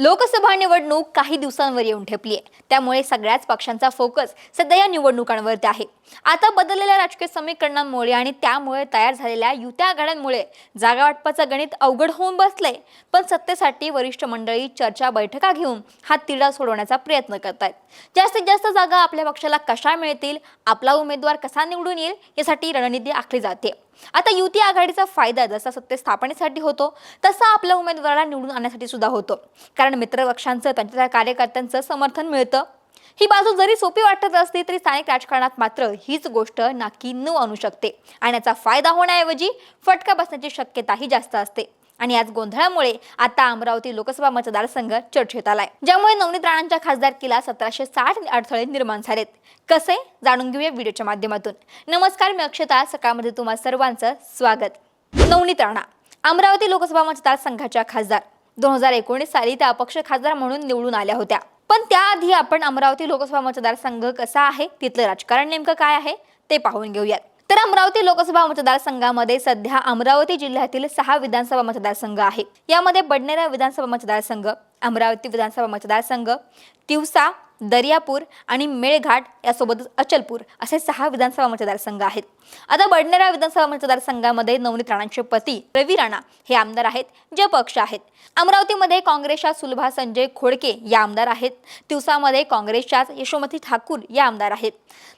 लोकसभा निवडणूक काही दिवसांवर येऊन ठेपली आहे. त्यामुळे सगळ्याच पक्षांचा फोकस सध्या या निवडणुकांवरती आहे. आता बदललेल्या राजकीय समीकरणांमुळे आणि त्यामुळे तयार झालेल्या युत्या आघाड्यांमुळे जागा वाटपाचं गणित अवघड होऊन बसलंय. पण सत्तेसाठी वरिष्ठ मंडळी चर्चा बैठका घेऊन हा तिढा सोडवण्याचा प्रयत्न करत आहेत जास्तीत जास्त जागा आपल्या पक्षाला कशा मिळतील? आपला उमेदवार कसा निवडून येईल? यासाठी रणनीती आखली जाते. आता युती आघाडीचा फायदा जसा सत्ते स्थापनेसाठी होतो तसा आपल्या उमेदवाराला निवडून आणण्यासाठी सुद्धा होतो. कारण मित्रपक्षांचं त्यांच्या कार्यकर्त्यांचं समर्थन मिळतं. ही बाजू जरी सोपी वाटत असली तरी स्थानिक राजकारणात मात्र हीच गोष्ट नाकी न आणू शकते. आणि याचा फायदा होण्याऐवजी फटका बसण्याची शक्यताही जास्त असते. आणि याच गोंधळामुळे आता अमरावती लोकसभा मतदारसंघ चर्चेत आलाय. ज्यामुळे नवनीत राणांच्या खासदारकीला सतराशे साठ अडथळे निर्माण झालेत. कसे? जाणून घेऊया व्हिडिओच्या माध्यमातून. नमस्कार मी अक्षता. सकाळमध्ये तुम्हा सर्वांचं स्वागत. नवनीत राणा अमरावती लोकसभा मतदारसंघाच्या खासदार. दोन हजार एकोणीस साली त्या अपक्ष खासदार म्हणून निवडून आल्या होत्या. पण त्याआधी आपण अमरावती लोकसभा मतदारसंघ कसा आहे? तिथलं राजकारण नेमकं काय आहे? ते पाहून घेऊयात. तर अमरावती लोकसभा मतदारसंघामध्ये सध्या अमरावती जिल्ह्यातील सहा विधानसभा मतदारसंघ आहे. यामध्ये बडनेरा विधानसभा मतदारसंघ अमरावती विधानसभा मतदारसंघ तिवसा दर्यापूर आणि मेळघाट यासोबतच अचलपूर असे सहा विधानसभा मतदारसंघ आहेत. आता बडनेरा विधानसभा मतदारसंघामध्ये नवनीत राणांचे पती रवी राणा हे आमदार आहेत जे पक्ष आहेत. अमरावतीमध्ये काँग्रेसच्या सुलभा संजय खोडके या आमदार आहेत. तिवसामध्ये काँग्रेसच्याच यशोमती ठाकूर या आमदार आहेत.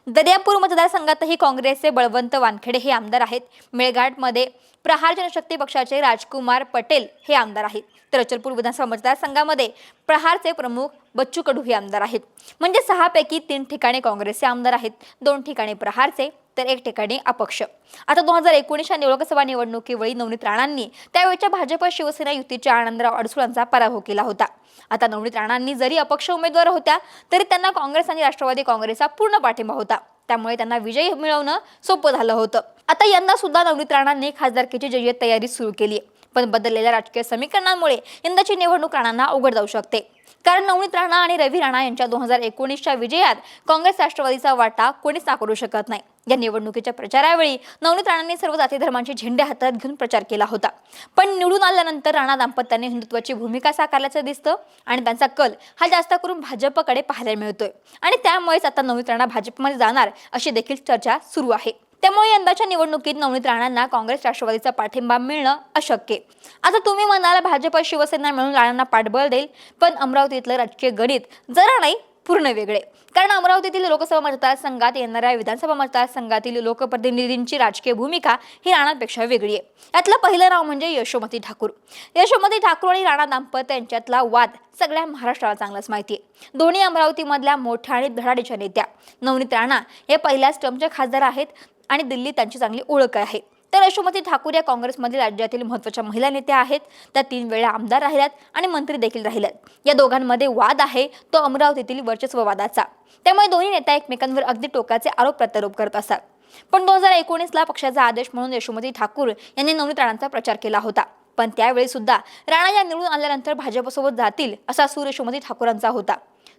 दर्यापूर मतदारसंघातही काँग्रेसचे बळवंत वानखेडे हे आमदार आहेत. मेळघाटमध्ये प्रहार जनशक्ती पक्षाचे राजकुमार पटेल हे आमदार आहेत. तर अचलपूर विधानसभा मतदारसंघामध्ये प्रहारचे प्रमुख बच्चू कडू हे आमदार आहेत. म्हणजे सहापैकी तीन ठिकाणी काँग्रेसचे आमदार आहेत. दोन ठिकाणी प्रहारचे तर एक ठिकाणी अपक्ष. आता दोन हजार एकोणीसच्या लोकसभा निवडणुकीवेळी नवनीत राणांनी त्यावेळच्या भाजप शिवसेना युतीच्या आनंदराव अडसुळांचा पराभव केला होता. आता नवनीत राणांनी जरी अपक्ष उमेदवार होत्या तरी त्यांना काँग्रेस आणि राष्ट्रवादी काँग्रेसचा पूर्ण पाठिंबा होता. त्यामुळे त्यांना विजय मिळवणं सोपं झालं होतं. आता यंदा सुद्धा नवनीत राणांनी खासदारकीची जय्यत तयारी सुरू केली पण बदललेल्या राजकीय समीकरणांमुळे यंदाची निवडणूक राणांना अवघड जाऊ शकते. कारण नवनीत राणा आणि रवी राणा यांच्या दोन हजार एकोणीसच्या विजयात काँग्रेस राष्ट्रवादीचा वाटा कोणीच नाकारू शकत नाही. या निवडणुकीच्या प्रचारावेळी नवनीत राणांनी सर्व जाती धर्मांचे झेंडे हातात घेऊन प्रचार केला होता. पण निवडून आल्यानंतर राणा दाम्पत्याने हिंदुत्वाची भूमिका साकारल्याचं दिसतं आणि त्यांचा कल हा जास्त करून भाजपकडे पाहायला मिळतोय. आणि त्यामुळेच आता नवनीत राणा भाजपमध्ये जाणार अशी देखील चर्चा सुरू आहे. त्यामुळे यंदाच्या निवडणुकीत नवनीत राणांना काँग्रेस राष्ट्रवादीचा पाठिंबा मिळणं अशक्य आहे. आता तुम्ही म्हणाल भाजप शिवसेना मिळून राणांना पाठबळ देईल पण अमरावतीतलं राजकीय गणित जरा नाही पूर्ण वेगळे कारण अमरावतीतील लोकसभा मतदारसंघात येणाऱ्या विधानसभा मतदारसंघातील लोकप्रतिनिधींची राजकीय भूमिका ही राणापेक्षा वेगळी आहे. यातलं पहिलं नाव म्हणजे यशोमती ठाकूर. यशोमती ठाकूर आणि राणा दाम्पत्य यांच्यातला वाद सगळ्या महाराष्ट्राला चांगलाच माहिती आहे. दोन्ही अमरावतीमधल्या मोठ्या आणि धडाडीच्या नेत्या नवनीत राणा हे पहिल्याच टर्मच्या खासदार आहेत. आणि दिल्ली त्यांची चांगली ओळख आहे. तर यशोमती ठाकूर या काँग्रेसमध्ये राज्यातील महत्त्वाच्या महिला नेत्या आहेत. त्या तीन वेळा आमदार राहिल्यात आणि मंत्री देखील राहिल्यात. या दोघांमध्ये वाद आहे. तो अमरावतीतील वर्चस्ववादाचा. त्यामुळे दोन्ही नेता एकमेकांवर अगदी टोकाचे आरोप प्रत्यारोप करत असतात. पण दोन हजार एकोणीसला पक्षाचा आदेश म्हणून यशोमती ठाकूर यांनी नवनीत राणांचा प्रचार केला होता. पण त्यावेळी सुद्धा राणा या निवडून आल्यानंतर भाजपसोबत जातील असा सूर यशोमती ठाकूरांचा होता.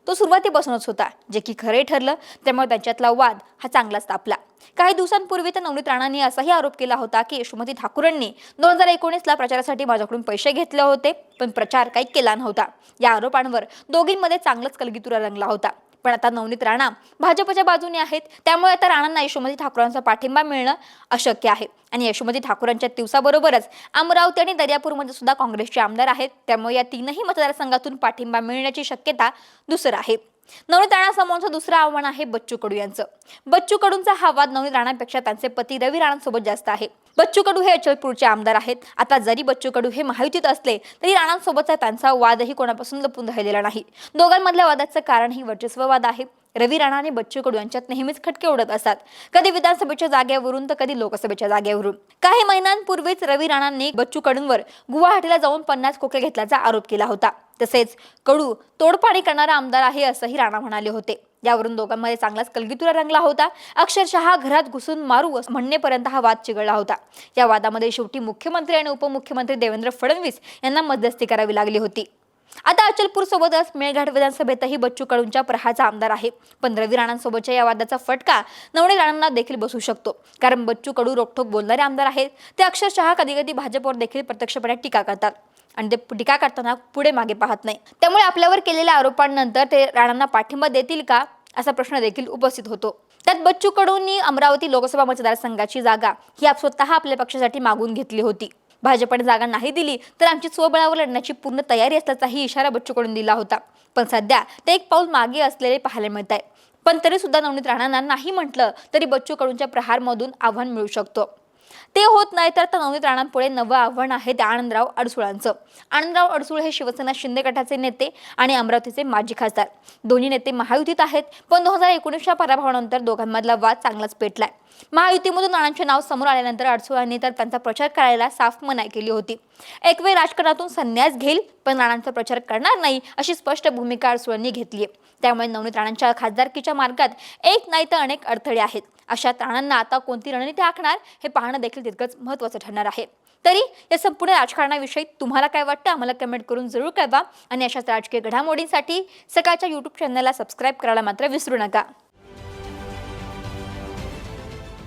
तो सुरुवातीपासूनच होता जे की खरे ठरलं त्यामुळे त्यांच्यातला वाद हा चांगलाच तापला. काही दिवसांपूर्वी तर नवनीत राणांनी असाही आरोप केला होता की यशोमती ठाकूरांनी दोन हजार एकोणीसला प्रचारासाठी माझ्याकडून पैसे घेतले होते पण प्रचार काही केला नव्हता. या आरोपांवर दोघींमध्ये चांगलाच कलगीतुरा रंगला होता. पण आता नवनीत राणा भाजपच्या बाजूने आहेत. त्यामुळे आता राणांना यशोमती ठाकूरांचा पाठिंबा मिळणं अशक्य आहे. आणि यशोमती ठाकूरांच्या दिवसाबरोबरच अमरावती आणि दर्यापूरमध्ये सुद्धा काँग्रेसचे आमदार आहेत. त्यामुळे या तीनही मतदारसंघातून पाठिंबा मिळण्याची शक्यता दुसरं आहे. नवनीत राणासमोरचं दुसरं आव्हान आहे बच्चू कडू यांचं. बच्चू कडूंचा हा वाद नवनीत राणापेक्षा त्यांचे पती रवी राणांसोबत जास्त आहे. बच्चू कडू हे अचलपूरचे आमदार आहेत. आता जरी बच्चू कडू हे महायुतीत असले तरी राणांसोबतचा त्यांचा वादही कोणापासून लपून राहिलेला नाही. दोघांमधल्या वादाचं कारण ही वर्चस्ववाद आहे. रवी राणा आणि बच्चू कडू यांच्यात नेहमीच खटके उडत असतात. कधी विधानसभेच्या जागेवरून तर कधी लोकसभेच्या जागेवरून. काही महिन्यांपूर्वीच रवी राणांनी बच्चू कडूंवर गुवाहाटीला जाऊन पन्नास खोके घेतल्याचा आरोप केला होता. तसेच कडू तोडपाणी करणारा आमदार आहे असंही राणा म्हणाले होते. यावरून दोघांमध्ये चांगलाच कलगीतुरा रंगला होता. अक्षरशः घरात घुसून मारू असं म्हणणेपर्यंत हा वाद चिघळला होता. या वादामध्ये शेवटी मुख्यमंत्री आणि उपमुख्यमंत्री देवेंद्र फडणवीस यांना मध्यस्थी करावी लागली होती. आता अचलपूर सोबतच मेळघाट विधानसभेतही बच्चू कडूंच्या प्रहाचा आमदार आहे. पण रवी राणांसोबतच्या या वादाचा फटका नवणे राणांना देखील बसू शकतो. कारण बच्चू कडू रोखोक बोलणारे आमदार आहेत. ते अक्षरशः कधी कधी भाजपवर देखील प्रत्यक्षपणे टीका करतात. आणि ते टीका करताना पुढे मागे पाहत नाही. त्यामुळे आपल्यावर केलेल्या आरोपांनंतर ते राणांना पाठिंबा देतील का? असा प्रश्न देखील उपस्थित होतो. त्यात बच्चू कडूंनी अमरावती लोकसभा मतदारसंघाची जागा ही आप स्वतः आपल्या पक्षासाठी मागून घेतली होती. भाजपने जागा नाही दिली तर आमची स्वबळावर लढण्याची पूर्ण तयारी असल्याचाही इशारा बच्चू कडून दिला होता. पण सध्या ते एक पाऊल मागे असलेले पाहायला मिळत आहे पण तरी सुद्धा नवनीत राणांना नाही म्हटलं तरी बच्चू कडूंच्या प्रहारमधून आव्हान मिळू शकतो. ते होत नाही तर आता नवनीत राणांपुढे नवं आव्हान आहे ते आनंदराव अडसुळांचं. आनंदराव अडसुळ हे शिवसेना शिंदे गटाचे नेते आणि अमरावतीचे माजी खासदार. दोन्ही नेते महायुतीत आहेत पण दोन हजार एकोणीसच्या पराभवानंतर दोघांमधला वाद चांगलाच पेटलाय. महायुतीमधून नाणांचे नाव समोर आल्यानंतर अडसुळांनी तर त्यांचा प्रचार करायला साफ मनाई केली होती. एक वेळ राजकारणातून संन्यास घेईल पण राणांचा प्रचार करणार नाही अशी स्पष्ट भूमिका अडसुळांनी घेतली आहे. त्यामुळे नवनीत राणांच्या खासदारकीच्या मार्गात एक नाही तर अनेक अडथळे आहेत. अशा राणांना आता कोणती रणनीती आखणार हे पाहणं देखील तितकंच महत्त्वाचं ठरणार आहे. तरी या संपूर्ण राजकारणाविषयी तुम्हाला काय वाटतं? आम्हाला कमेंट करून जरूर कळवा. आणि अशाच राजकीय घडामोडींसाठी सकाळच्या यूट्यूब चॅनलला सबस्क्राईब करायला मात्र विसरू नका.